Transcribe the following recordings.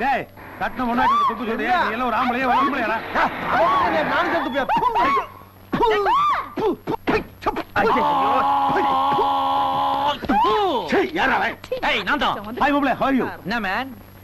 டேய் கட்டின முன்னாடி துப்பு சொல்றியா நீ எல்லாம் ஒரு ஆம்பளையா யாரா ஏய் நான் தான் ஹாய் மாப்ள ஹவ் யூ என்ன மேன்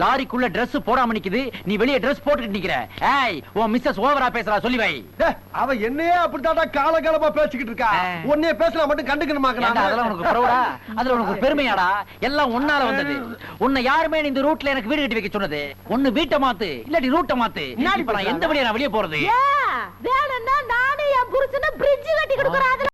லாரிக்குள்ள Dress போடாம நிக்குது. நீ வெளிய Dress போட்டுட்டு நிக்கிற. ஏய் உன் மிஸ்ஸஸ் ஓவரா பேசுறா சொல்லி வை. டேய், அவ என்னையே அப்படித்தாடா காலகாலமா பேசிக்கிட்டு இருக்கா. உன்னைய பேசினா மட்டும் ஏண்டா, கண்டுக்கணுமாக்கணும் அதெல்லாம் உனக்கு ப்ரௌடா அதுல உனக்கு பெருமையாடா? எல்லாம் உன்னால வந்தது. உன்னை யாருமே இந்த ரூட்ல எனக்கு வீடு கட்டி வைக்க சொன்னது. ஒண்ணு வீட்டை மாத்து இல்லாட்டி ரூட்டை மாத்து. எந்த வழியா நான் வெளிய போறது? வேணும்னா